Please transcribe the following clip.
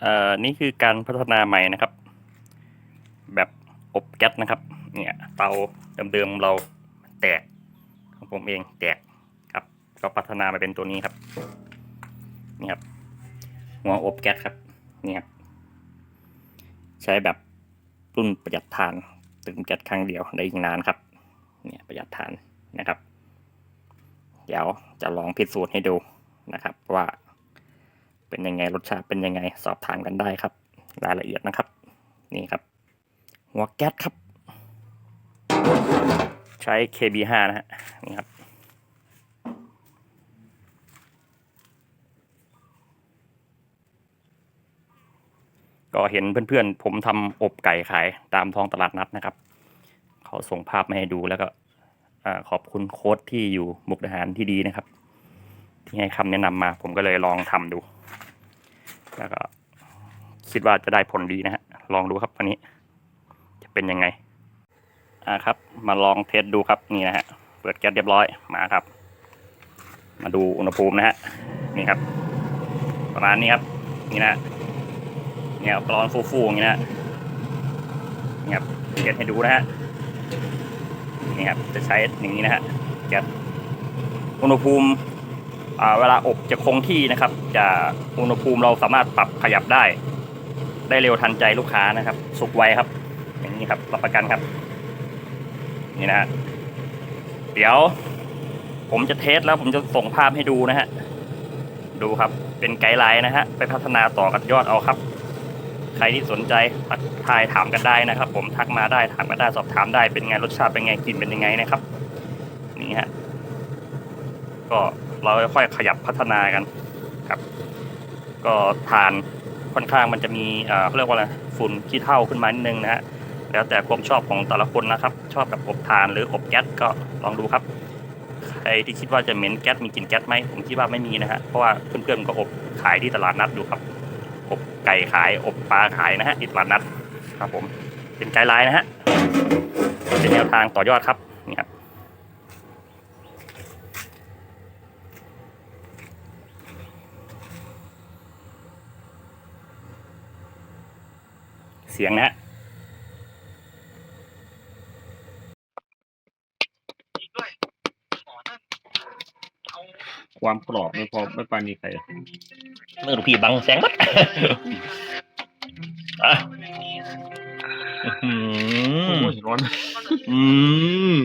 เอ่อนี่คือการพัฒนาใหม่นะครับ แบบอบแก๊สนะครับ เนี่ยเตาเดิมๆเราแตกของผมเองแตกครับ ก็พัฒนามาเป็นตัวนี้ครับนี่ครับ หัวอบแก๊สครับนี่ครับใช้แบบรุ่นประหยัดทานตึงแก๊สครั้งเดียวได้อีกนานครับ เนี่ยประหยัดทานนะครับ เดี๋ยวจะลองพิสูจน์ให้ดูนะครับว่า เป็นยังไงรสชาติเป็นยังไงสอบถามกันได้ครับ รายละเอียดนะครับ นี่ครับ หัวแก๊สครับ ใช้ KB5 นะฮะนี่ครับก็เห็นเพื่อนๆ ผมทำอบไก่ขายตามท้องตลาดนัดนะครับ เขาส่งภาพมาให้ดูแล้วก็ขอบคุณโค้ดที่อยู่มุกดาหารที่ดีนะครับ ที่ให้คำแนะนำมาผมก็เลยลองทำดู แล้วก็คิดว่าจะได้ผลดีนะฮะ ลองดูครับวันนี้ จะเป็นยังไง อ่าครับ มาลองเทสดูครับนี่นะฮะ เปิดแก๊สเรียบร้อยมาครับ มาดูอุณหภูมินะฮะ นี่ครับ ประมาณนี้ครับ นี่นะเนี่ยร้อนฟูๆอย่างนี้นะนี่ครับเทสให้ดูนะฮะ นี่ครับ จะใช้อย่างนี้นะฮะแก๊สอุณหภูมิ เวลาอบจะคงที่นะครับ จะอุณหภูมิเราสามารถปรับขยับได้ ได้เร็วทันใจลูกค้านะครับ สุกไวครับ อย่างนี้ครับรับประกันครับ นี่นะฮะเดี๋ยว ผมจะเทสแล้วผมจะส่งภาพให้ดูนะฮะดูครับเป็นไกด์ไลน์นะฮะไปพัฒนาต่อกับยอดเอาครับ ใครที่สนใจทักทายถามกันได้นะครับ ผมทักมาได้ถามกันได้สอบถามได้เป็นไงรสชาติเป็นไงกลิ่นเป็นยังไงนะครับ นี่ฮะก็ เราค่อยๆขยับพัฒนากันครับ ก็ทานค่อนข้างมันจะมีเขาเรียกว่าอะไรฝุ่นขี้เถ้าขึ้นมานิดนึงนะฮะแล้วแต่ความชอบของแต่ละคนนะครับ ชอบแบบอบทานหรืออบแก๊สก็ลองดูครับ ใครที่คิดว่าจะเหม็นแก๊สมีกลิ่นแก๊สไหมผมคิดว่าไม่มีนะฮะเพราะว่าเพื่อนๆก็อบขายที่ตลาดนัดดูครับ อบไก่ขายอบปลาขายนะฮะที่ตลาดนัดครับผมเป็นไกด์ไลน์นะฮะเป็นแนวทางต่อยอดครับนี่ครับ เสียงนะฮะอีกด้วยขอนั่นเอาความกรอบไม่พอไม่ปานนี้ใครเมื่อลูกพี่บังแสงวัดอะอื้อหืโอ้อโหร้อนอืม